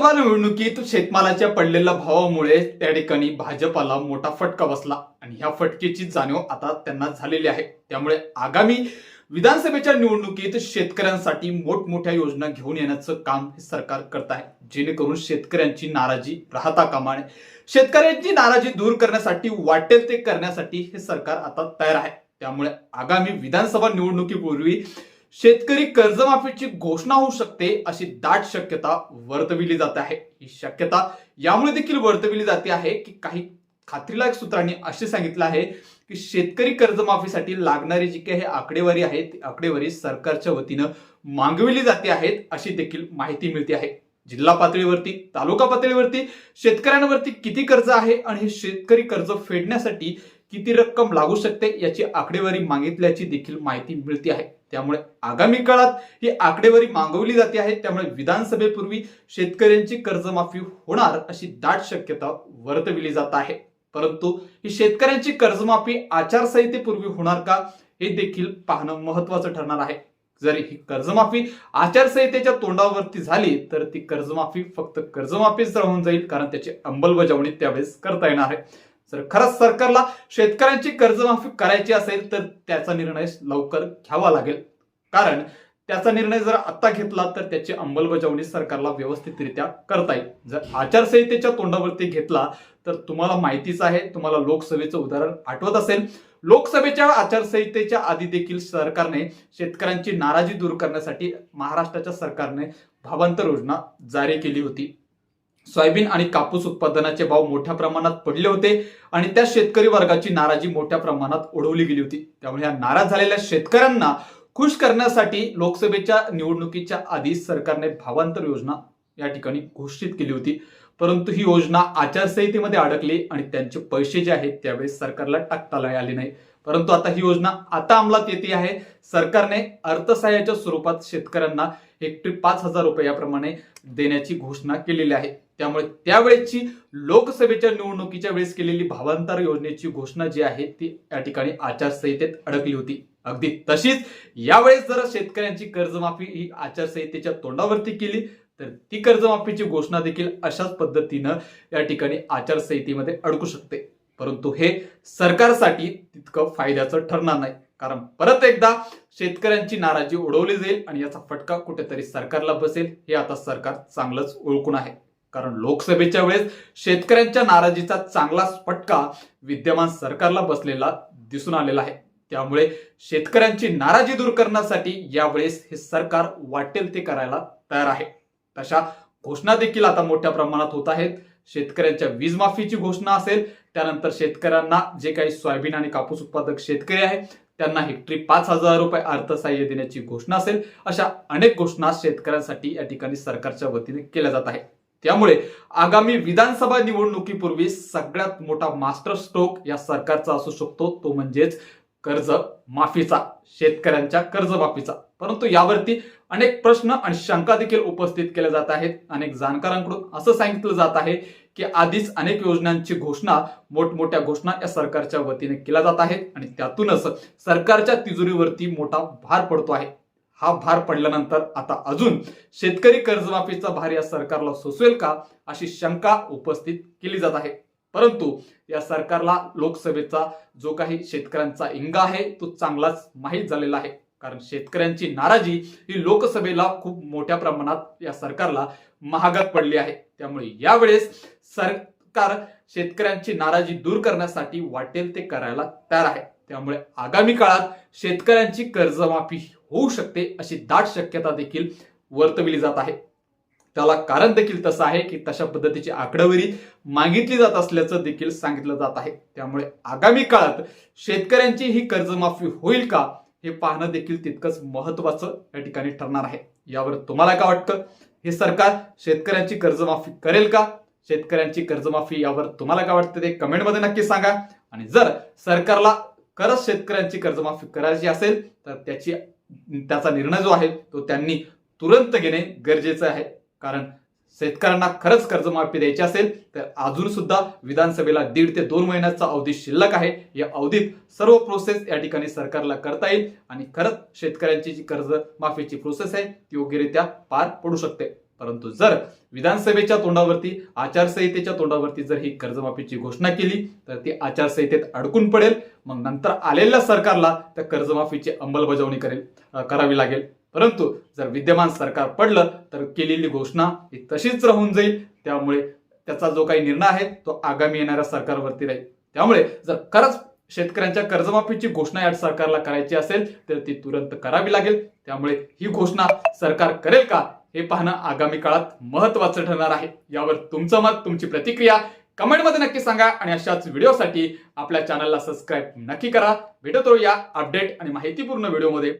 लोकसभा निवडणुकीत शेतमालाच्या पडलेल्या भावामुळे त्या ठिकाणी भाजपाला मोठा फटका बसला. आणि ह्या फटकेची जाणीव आता त्यांना झालेली आहे. त्यामुळे आगामी विधानसभेच्या निवडणुकीत शेतकऱ्यांसाठी मोठमोठ्या योजना घेऊन येण्याचं काम हे सरकार करत आहे. जेणेकरून शेतकऱ्यांची नाराजी राहता कामा नये. शेतकऱ्यांची नाराजी दूर करण्यासाठी वाटेल ते करण्यासाठी हे सरकार आता तयार आहे. त्यामुळे आगामी विधानसभा निवडणुकीपूर्वी शेतकरी कर्जमाफीची घोषणा होऊ शकते अशी दाट शक्यता वर्तविली जात आहे. ही शक्यता यामुळे देखील वर्तविली जाते आहे की काही खात्रीलायक सूत्रांनी असे सांगितलं आहे की शेतकरी कर्जमाफीसाठी लागणारी जी काही आकडेवारी आहे ती आकडेवारी सरकारच्या वतीनं मागविली जाते आहेत अशी देखील माहिती मिळते आहे. जिल्हा पातळीवरती तालुका पातळीवरती शेतकऱ्यांवरती किती कर्ज आहे आणि हे शेतकरी कर्ज फेडण्यासाठी किती रक्कम लागू शकते याची आकडेवारी मागितल्याची देखील माहिती मिळते आहे. त्यामुळे आगामी काळात ही आकडेवारी मागवली जाते आहे. त्यामुळे विधानसभेपूर्वी शेतकऱ्यांची कर्जमाफी होणार अशी दाट शक्यता वर्तविली जात आहे. परंतु ही शेतकऱ्यांची कर्जमाफी आचारसंहितेपूर्वी होणार का हे देखील पाहणं महत्वाचं ठरणार आहे. जरी ही कर्जमाफी आचारसंहितेच्या तोंडावरती झाली तर ती कर्जमाफी फक्त कर्जमाफीच राहून जाईल कारण त्याची अंमलबजावणी त्यावेळेस करता येणार आहे. जर खरंच सरकारला शेतकऱ्यांची कर्जमाफी करायची असेल तर त्याचा निर्णय लवकर घ्यावा लागेल. कारण त्याचा निर्णय जर आता घेतला तर त्याची अंमलबजावणी सरकारला व्यवस्थितरित्या करता येईल. जर आचारसंहितेच्या तोंडावरती घेतला तर तुम्हाला माहितीच आहे तुम्हाला लोकसभेचं उदाहरण आठवत असेल. लोकसभेच्या आचारसंहितेच्या आधी देखील सरकारने शेतकऱ्यांची नाराजी दूर करण्यासाठी महाराष्ट्राच्या सरकारने भावांतर योजना जारी केली होती. सोयाबीन आणि कापूस उत्पादनाचे भाव मोठ्या प्रमाणात पडले होते आणि त्या शेतकरी वर्गाची नाराजी मोठ्या प्रमाणात ओढवली गेली होती. त्यामुळे या नाराज झालेल्या शेतकऱ्यांना खुश करण्यासाठी लोकसभेच्या निवडणुकीच्या आधी सरकारने भावांतर योजना या ठिकाणी घोषित केली होती. परंतु ही योजना आचारसंहितेमध्ये अडकली आणि त्यांचे पैसे जे आहेत त्यावेळेस सरकारला टाकता आले नाही. परंतु आता ही योजना आता अंमलात येते आहे. सरकारने अर्थसहाय्याच्या स्वरूपात शेतकऱ्यांना हेक्टरी पाच हजार रुपये याप्रमाणे देण्याची घोषणा केलेली आहे. त्यामुळे त्यावेळेची लोकसभेच्या निवडणुकीच्या वेळेस केलेली भावांतर योजनेची घोषणा जी आहे ती या ठिकाणी आचारसंहितेत अडकली होती. अगदी तशीच यावेळेस जर शेतकऱ्यांची कर्जमाफी ही आचारसंहितेच्या तोंडावरती केली तर ती कर्जमाफीची घोषणा देखील अशाच पद्धतीनं या ठिकाणी आचारसंहितेमध्ये अडकू शकते. परंतु हे सरकारसाठी तितकं फायद्याचं ठरणार नाही. कारण परत एकदा शेतकऱ्यांची नाराजी उडवली जाईल आणि याचा फटका कुठेतरी सरकारला बसेल हे आता सरकार चांगलंच ओळखून आहे. कारण लोकसभेच्या वेळेस शेतकऱ्यांच्या नाराजीचा चांगलाच फटका विद्यमान सरकारला बसलेला दिसून आलेला आहे. त्यामुळे शेतकऱ्यांची नाराजी दूर करण्यासाठी यावेळेस हे सरकार वाटेल ते करायला तयार आहे. तशा घोषणा देखील आता मोठ्या प्रमाणात होत आहेत. शेतकऱ्यांच्या वीज माफीची घोषणा असेल त्यानंतर शेतकऱ्यांना जे काही सोयाबीन आणि कापूस उत्पादक शेतकरी आहे त्यांना हेक्टरी पाच हजार रुपये अर्थसहाय्य देण्याची घोषणा असेल अशा अनेक घोषणा शेतकऱ्यांसाठी या ठिकाणी सरकारच्या वतीने केल्या जात आहेत. त्यामुळे आगामी विधानसभा निवडणुकीपूर्वी सगळ्यात मोठा मास्टर स्ट्रोक या सरकारचा असू शकतो तो म्हणजेच कर्ज माफीचा शेतकऱ्यांच्या कर्जमाफीचा. परंतु यावरती अनेक प्रश्न आणि शंका देखील उपस्थित केल्या जात आहेत. अनेक जाणकारांकडून असं सांगितलं जात आहे की आधीच अनेक योजनांची घोषणा मोठमोठ्या घोषणा या सरकारच्या वतीने केल्या जात आहेत आणि त्यातूनच सरकारच्या तिजोरीवरती मोठा भार पडतो आहे. हा भार पडल्यानंतर आता अजून शेतकरी कर्जमाफीचा भार या सरकारला सोसवेल का अशी शंका उपस्थित केली जात आहे. परंतु या सरकारला लोकसभेचा जो काही शेतकऱ्यांचा इंगा आहे तो चांगलाच माहीत झालेला आहे. कारण शेतकऱ्यांची नाराजी ही लोकसभेला खूप मोठ्या प्रमाणात या सरकारला महागात पडली आहे. त्यामुळे यावेळेस सरकार शेतकऱ्यांची नाराजी दूर करण्यासाठी वाटेल ते करायला तयार आहे. त्यामुळे आगामी काळात शेतकऱ्यांची कर्जमाफी होऊ शकते अशी दाट शक्यता देखील वर्तविली जात आहे. त्याला कारण देखील तसं आहे की तशा पद्धतीची आकडेवारी मागितली जात असल्याचं देखील सांगितलं जात आहे. त्यामुळे आगामी काळात शेतकऱ्यांची ही कर्जमाफी होईल का हे पाहणं देखील तितकंच महत्वाचं या ठिकाणी ठरणार आहे. यावर तुम्हाला काय वाटतं? हे सरकार शेतकऱ्यांची कर्जमाफी करेल का? शेतकऱ्यांची कर्जमाफी यावर तुम्हाला काय वाटतं ते कमेंटमध्ये नक्की सांगा. आणि जर सरकारला खरंच शेतकऱ्यांची कर्जमाफी करायची असेल तर त्याची त्याचा निर्णय जो आहे तो त्यांनी तुरंत घेणे गरजेचं आहे. कारण शेतकऱ्यांना खरंच कर्जमाफी द्यायची असेल तर अजून सुद्धा विधानसभेला दीड ते दोन महिन्याचा अवधी शिल्लक आहे. या अवधीत सर्व प्रोसेस या ठिकाणी सरकारला करता येईल आणि खरंच शेतकऱ्यांची जी कर्जमाफीची प्रोसेस आहे ती योग्यरित्या पार पडू शकते. परंतु जर विधानसभेच्या तोंडावरती आचारसंहितेच्या तोंडावरती जर ही कर्जमाफीची घोषणा केली तर ती आचारसंहितेत अडकून पडेल. मग नंतर आलेल्या सरकारला त्या कर्जमाफीची अंमलबजावणी करेल करावी लागेल. परंतु जर विद्यमान सरकार पडलं तर केलेली घोषणा ही तशीच राहून जाईल. त्यामुळे त्याचा जो काही निर्णय आहे तो आगामी येणाऱ्या सरकारवरती राहील. त्यामुळे जर खरंच शेतकऱ्यांच्या कर्जमाफीची घोषणा या सरकारला करायची असेल तर ती तुरंत करावी लागेल. त्यामुळे ही घोषणा सरकार करेल का हे पाहणं आगामी काळात महत्वाचं ठरणार आहे. यावर तुमचं मत तुमची प्रतिक्रिया कमेंटमध्ये नक्की सांगा आणि अशाच व्हिडिओसाठी आपल्या चॅनलला सबस्क्राईब नक्की करा. भेटतो या अपडेट आणि माहितीपूर्ण व्हिडिओमध्ये.